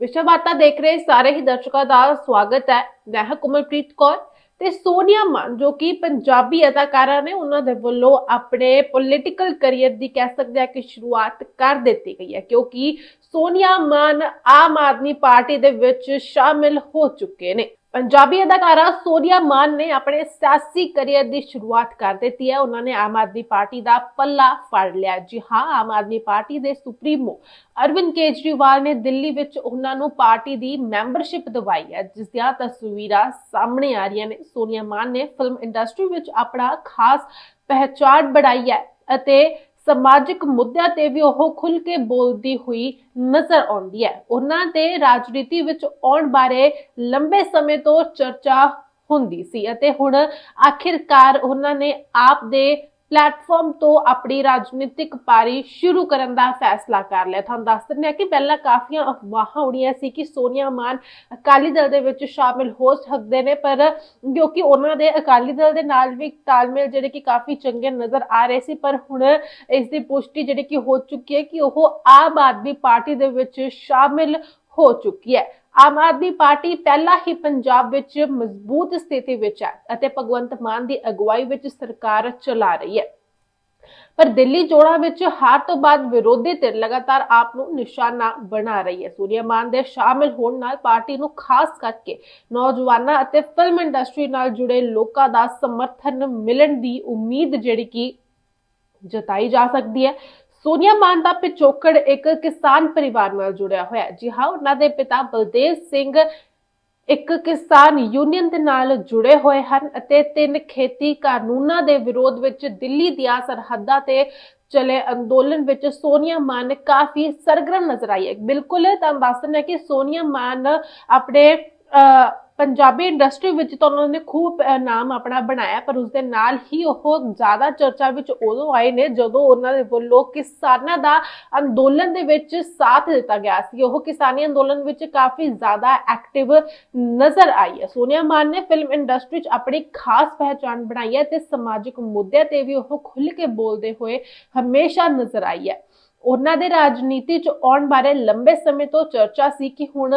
ਵਿਸ਼ਵਵਾਰਤਾ ਦੇਖ ਰਹੇ ਸਾਰੇ ਹੀ ਦਰਸ਼ਕਾਂ ਦਾ ਸਵਾਗਤ ਹੈ। ਮੈਂ ਹਾਂ ਕੁਮਲਪ੍ਰੀਤ ਕੌਰ ਤੇ ਸੋਨੀਆ ਮਾਨ, ਜੋ ਕਿ ਪੰਜਾਬੀ ਅਦਾਕਾਰਾ ਨੇ, ਉਹਨਾਂ ਦੇ ਵੱਲੋਂ ਆਪਣੇ ਪੋਲਿਟੀਕਲ ਕੈਰੀਅਰ ਦੀ ਕਹਿ ਸਕਦੇ ਆ ਕਿ ਸ਼ੁਰੂਆਤ ਕਰ ਦਿੱਤੀ ਗਈ ਹੈ, ਕਿਉਂਕਿ ਸੋਨੀਆ ਮਾਨ ਆਮ ਆਦਮੀ ਪਾਰਟੀ ਦੇ ਵਿੱਚ ਸ਼ਾਮਿਲ ਹੋ ਚੁੱਕੇ ਨੇ। ਪੰਜਾਬੀ ਅਦਾਕਾਰਾ ਸੋਨੀਆ ਮਾਨ ਨੇ ਆਪਣੇ ਸਿਆਸੀ ਕੈਰੀਅਰ ਦੀ ਸ਼ੁਰੂਆਤ ਕਰ ਦਿੱਤੀ ਹੈ। ਉਹਨਾਂ ਨੇ ਆਮ ਆਦਮੀ ਪਾਰਟੀ ਦਾ ਪੱਲਾ ਫੜ ਲਿਆ ਜੀ ਹਾਂ, ਆਮ ਆਦਮੀ ਪਾਰਟੀ ਦੇ ਸੁਪਰੀਮੋ ਅਰਵਿੰਦ ਕੇਜਰੀਵਾਲ ਨੇ ਦਿੱਲੀ ਵਿੱਚ ਉਹਨਾਂ ਨੂੰ ਪਾਰਟੀ ਦੀ ਮੈਂਬਰਸ਼ਿਪ ਦਿਵਾਈ ਹੈ। ਜਿਸ ਦੀਆਂ ਤਸਵੀਰਾਂ ਸਾਹਮਣੇ ਆ ਰਹੀਆਂ ਨੇ। ਸੋਨੀਆ ਮਾਨ ਨੇ ਫਿਲਮ ਇੰਡਸਟਰੀ ਵਿੱਚ ਆਪਣਾ ਖਾਸ ਪਹਿਚਾਣ ਬਣਾਈ ਹੈ ਅਤੇ ਸਮਾਜਿਕ ਮੁੱਦਿਆਂ ਤੇ ਵੀ ਉਹ ਖੁੱਲ ਕੇ ਬੋਲਦੀ ਹੋਈ ਨਜ਼ਰ ਆਉਂਦੀ ਹੈ। ਉਹਨਾਂ ਦੇ ਰਾਜਨੀਤੀ ਵਿੱਚ ਆਉਣ ਬਾਰੇ ਲੰਬੇ ਸਮੇਂ ਤੋਂ ਚਰਚਾ ਹੁੰਦੀ ਸੀ ਅਤੇ ਹੁਣ ਆਖਿਰਕਾਰ ਉਹਨਾਂ ਨੇ ਆਪ ਦੇ ਪਲੇਟਫਾਰਮ ਤੋਂ ਆਪਣੀ ਰਾਜਨੀਤਿਕ ਪਾਰੀ ਸ਼ੁਰੂ ਕਰਨ ਦਾ ਫੈਸਲਾ ਕਰ ਲਿਆ। ਤੁਹਾਨੂੰ ਦੱਸ ਦਿੰਦੇ ਹਾਂ ਕਿ ਪਹਿਲਾਂ ਕਾਫੀਆਂ ਅਫਵਾਹਾਂ ਉੜੀਆਂ ਸੀ ਕਿ ਸੋਨੀਆ ਮਾਨ ਅਕਾਲੀ ਦਲ ਦੇ ਵਿੱਚ ਸ਼ਾਮਿਲ ਹੋ ਸਕਦੇ ਨੇ, ਪਰ ਕਿਉਂਕਿ ਉਹਨਾਂ ਦੇ ਅਕਾਲੀ ਦਲ ਦੇ ਨਾਲ ਵੀ ਤਾਲਮੇਲ ਜਿਹੜੇ ਕਿ ਕਾਫੀ ਚੰਗੇ ਨਜ਼ਰ ਆ ਰਹੇ ਸੀ, ਪਰ ਹੁਣ ਇਸ ਦੀ ਪੁਸ਼ਟੀ ਜਿਹੜੀ ਕਿ ਹੋ ਚੁੱਕੀ ਹੈ ਕਿ ਉਹ ਆਮ ਆਦਮੀ ਪਾਰਟੀ ਦੇ ਵਿੱਚ ਸ਼ਾਮਿਲ ਹੋ ਚੁੱਕੀ ਹੈ। ਆਮ ਆਦਮੀ ਪਾਰਟੀ ਪਹਿਲਾਂ ਹੀ ਪੰਜਾਬ ਵਿੱਚ ਮਜ਼ਬੂਤ ਸਥਿਤੀ ਵਿੱਚ ਹੈ ਅਤੇ ਭਗਵੰਤ ਮਾਨ ਦੀ ਅਗਵਾਈ ਵਿੱਚ ਸਰਕਾਰ ਚਲਾ ਰਹੀ ਹੈ। ਪਰ ਦਿੱਲੀ ਚੋਣਾਂ ਵਿੱਚ ਹਾਰ ਤੋਂ ਬਾਅਦ ਵਿਰੋਧੀ ਧਿਰ ਲਗਾਤਾਰ ਆਪ ਨੂੰ ਨਿਸ਼ਾਨਾ ਬਣਾ ਰਹੀ ਹੈ। ਸੂਰਿਆ ਮਾਨ ਦੇ ਸ਼ਾਮਿਲ ਹੋਣ ਨਾਲ ਪਾਰਟੀ ਨੂੰ ਖਾਸ ਕਰਕੇ ਨੌਜਵਾਨਾਂ ਅਤੇ ਫਿਲਮ ਇੰਡਸਟਰੀ ਨਾਲ ਜੁੜੇ ਲੋਕਾਂ ਦਾ ਸਮਰਥਨ ਮਿਲਣ ਦੀ ਉਮੀਦ ਜਿਹੜੀ ਕਿ ਜਤਾਈ ਜਾ ਸਕਦੀ ਹੈ। ਸੋਨੀਆ ਮਾਨ ਦਾ ਪਿਛੋਕੜ ਇੱਕ ਕਿਸਾਨ ਪਰਿਵਾਰ ਨਾਲ ਜੁੜਿਆ ਹੋਇਆ ਹੈ। ਜੀ ਹਾਂ ਉਹਨਾਂ ਦੇ ਪਿਤਾ ਬਲਦੇਵ ਸਿੰਘ ਇੱਕ ਕਿਸਾਨ ਯੂਨੀਅਨ ਦੇ ਨਾਲ ਜੁੜੇ ਹੋਏ ਹਨ ਅਤੇ ਤਿੰਨ ਖੇਤੀ ਕਾਨੂੰਨਾਂ ਦੇ ਵਿਰੋਧ ਵਿੱਚ ਦਿੱਲੀ ਦੀਆਂ ਸਰਹੱਦਾਂ ਤੇ ਚਲੇ ਅੰਦੋਲਨ ਵਿੱਚ ਸੋਨੀਆ ਮਾਨ ਕਾਫੀ ਸਰਗਰਮ ਨਜ਼ਰ ਆਈ ਹੈ। ਬਿਲਕੁਲ ਤਾਂ ਦੱਸ ਦਿੰਦੇ ਕਿ ਸੋਨੀਆ ਮਾਨ ਆਪਣੇ ਅਹ, ਪੰਜਾਬੀ ਇੰਡਸਟਰੀ ਵਿੱਚ ਤਾਂ ਉਹਨਾਂ ਨੇ ਖੂਬ ਨਾਮ ਆਪਣਾ ਬਣਾਇਆ, ਪਰ ਉਸ ਦੇ ਨਾਲ ਹੀ ਉਹ ਜ਼ਿਆਦਾ ਚਰਚਾ ਵਿੱਚ ਉਦੋਂ ਆਏ ਨੇ ਜਦੋਂ ਉਹਨਾਂ ਦੇ ਵੱਲੋਂ ਕਿਸਾਨਾਂ ਦਾ ਅੰਦੋਲਨ ਦੇ ਵਿੱਚ ਸਾਥ ਦਿੱਤਾ ਗਿਆ ਸੀ। ਉਹ ਕਿਸਾਨੀ ਅੰਦੋਲਨ ਵਿੱਚ ਕਾਫੀ ਜ਼ਿਆਦਾ ਐਕਟਿਵ ਨਜ਼ਰ ਆਈ ਹੈ। ਸੋਨੀਆ ਮਾਨ ਨੇ ਫਿਲਮ ਇੰਡਸਟਰੀ 'ਚ ਆਪਣੀ ਖਾਸ ਪਹਿਚਾਣ ਬਣਾਈ ਹੈ ਤੇ ਸਮਾਜਿਕ ਮੁੱਦਿਆਂ ਤੇ ਵੀ ਉਹ ਖੁੱਲ੍ਹ ਕੇ ਬੋਲਦੇ ਹੋਏ ਹਮੇਸ਼ਾ ਨਜ਼ਰ ਆਈ ਹੈ। ਉਹਨਾਂ ਦੇ ਰਾਜਨੀਤੀ 'ਚ ਆਉਣ ਬਾਰੇ ਲੰਬੇ ਸਮੇਂ ਤੋਂ ਚਰਚਾ ਸੀ ਕਿ ਹੁਣ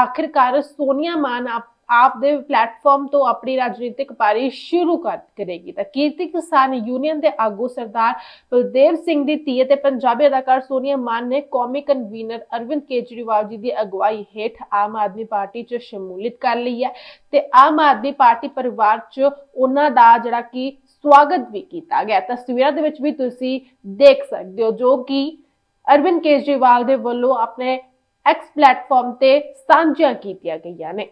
ਆਖਿਰਕਾਰ ਸੋਨੀਆ ਮਾਨ ਆਪ ਆਪ ਦੇ ਪਲੇਟਫਾਰਮ ਤੋਂ ਆਪਣੀ ਰਾਜਨੀਤਿਕ ਪਾਰੀ ਸ਼ੁਰੂ ਕਰ ਕਰੇਗੀ। ਤਾਂ ਕੀਰਤੀ ਕਿਸਾਨ ਯੂਨੀਅਨ ਦੇ ਆਗੂ ਸਰਦਾਰ ਬਲਦੇਵ ਸਿੰਘ ਦੀ ਧੀ ਅਤੇ ਪੰਜਾਬੀ ਅਦਾਕਾਰ ਸੋਨੀਆ ਮਾਨ ਨੇ ਕੌਮੀ ਕਨਵੀਨਰ ਅਰਵਿੰਦ ਕੇਜਰੀਵਾਲ ਜੀ ਦੀ ਅਗਵਾਈ ਹੇਠ ਆਮ ਆਦਮੀ ਪਾਰਟੀ 'ਚ ਸ਼ਮੂਲੀਅਤ ਕਰ ਲਈ ਹੈ ਤੇ ਆਮ ਆਦਮੀ ਪਾਰਟੀ ਪਰਿਵਾਰ 'ਚ ਉਹਨਾਂ ਦਾ ਜਿਹੜਾ ਕਿ ਸਵਾਗਤ ਵੀ ਕੀਤਾ ਗਿਆ। ਤਸਵੀਰਾਂ ਦੇ ਵਿੱਚ ਵੀ ਤੁਸੀਂ ਦੇਖ ਸਕਦੇ ਹੋ ਜੋ ਕਿ ਅਰਵਿੰਦ ਕੇਜਰੀਵਾਲ ਦੇ ਵੱਲੋਂ ਆਪਣੇ ਐਕਸ ਪਲੇਟਫਾਰਮ ਤੇ ਸਾਂਝੀਆਂ ਕੀਤੀਆਂ ਗਈਆਂ ਨੇ।